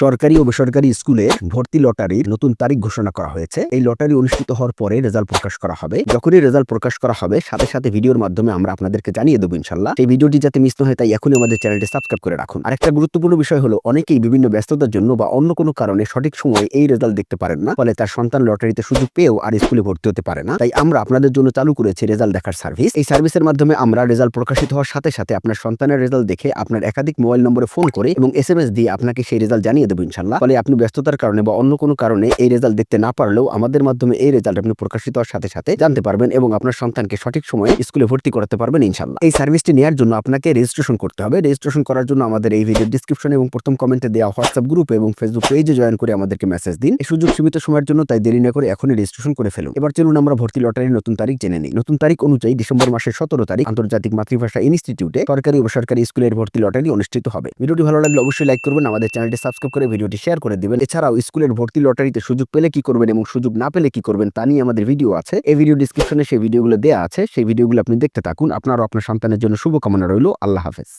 সরকারি ও বেসরকারি স্কুলে ভর্তি লটারির নতুন তারিখ ঘোষণা করা হয়েছে। এই লটারি অনুষ্ঠিত হওয়ার পরে রেজাল্ট প্রকাশ করা হবে। যখনই রেজাল্ট প্রকাশ করা হবে, সাথে সাথে ভিডিওর মাধ্যমে আমরা আপনাদেরকে জানিয়ে দেবো ইনশাল্লাহ। এই ভিডিওটি যাতে মিস না হয়, তাই এখনই আমাদের চ্যানেলটি সাবস্ক্রাইব করে রাখুন। আর একটা গুরুত্বপূর্ণ বিষয় হলো, অনেকেই বিভিন্ন ব্যস্ততার জন্য বা অন্য কোনো কারণে সঠিক সময়ে এই রেজাল্ট দেখতে পারেন না। ফলে তার সন্তান লটারিতে সুযোগ পেয়েও আর স্কুলে ভর্তি হতে পারে না। তাই আমরা আপনাদের জন্য চালু করেছি রেজাল্ট দেখার সার্ভিস। এই সার্ভিসের মাধ্যমে আমরা রেজাল্ট প্রকাশিত হওয়ার সাথে সাথে আপনার সন্তানের রেজাল্ট দেখে আপনার একাধিক মোবাইল নম্বরে ফোন করে এবং এস দিয়ে আপনাকে সেই রেজাল্ট জানিয়ে দেবো ইনশাল্লাহ। ফলে আপনি ব্যস্ততার কারণে বা অন্য কোনো কারণে এই রেজাল্ট দেখতে না পারলেও আমাদের মাধ্যমে এই রেজাল্ট আপনি প্রকাশিত হওয়ার সাথে সাথে জানতে পারবেন এবং আপনার সন্তানকে সঠিক সময়ে স্কুলে ভর্তি করাতে পারবেন ইনশাল্লাহ। এই সার্ভিসটি নেওয়ার জন্য আপনাকে রেজিস্ট্রেশন করতে হবে। রেজিস্ট্রেশন করার জন্য আমাদের এই ভিডিও ডিসক্রিপশন এবং প্রথম কমেন্টে দেওয়া হোয়াটসঅ্যাপ গ্রুপে এবং ফেসবুক পেজে জয়েন করে আমাদেরকে মেসেজ দিন। এই সুযোগ সীমিত সময়ের জন্য তাই দেরি না করে এখনই রেজিস্ট্রেশন করে ফেলুন। এবার চলুন আমরা ভর্তি লটারির নতুন তারিখ জেনে নিই। নতুন তারিখ অনুযায়ী ডিসেম্বর মাসের সতেরো তারিখ আন্তর্জাতিক মাতৃভাষা ইনস্টিটিউটে সরকারি ও বেসরকারি স্কুলের ভর্তি লটারি অনুষ্ঠিত হবে। ভিডিওটি ভালো লাগলে অবশ্যই লাইক করবেন। আমাদের চ্যানেলটি সাবস্ক্রাইব করে ভিডিওটি শেয়ার করে দেবেন। এছাড়াও স্কুলের ভর্তি লটারিতে সুযোগ পেলে কি করবেন এবং সুযোগ না পেলে কি করবেন তা নিয়ে আমাদের ভিডিও আছে। এই ভিডিও ডিসক্রিপশনে সেই ভিডিওগুলো দেওয়া আছে। সেই ভিডিওগুলো আপনি দেখতে থাকুন। আপনার আপনার সন্তানের জন্য শুভকামনা রইল। আল্লাহ হাফেজ।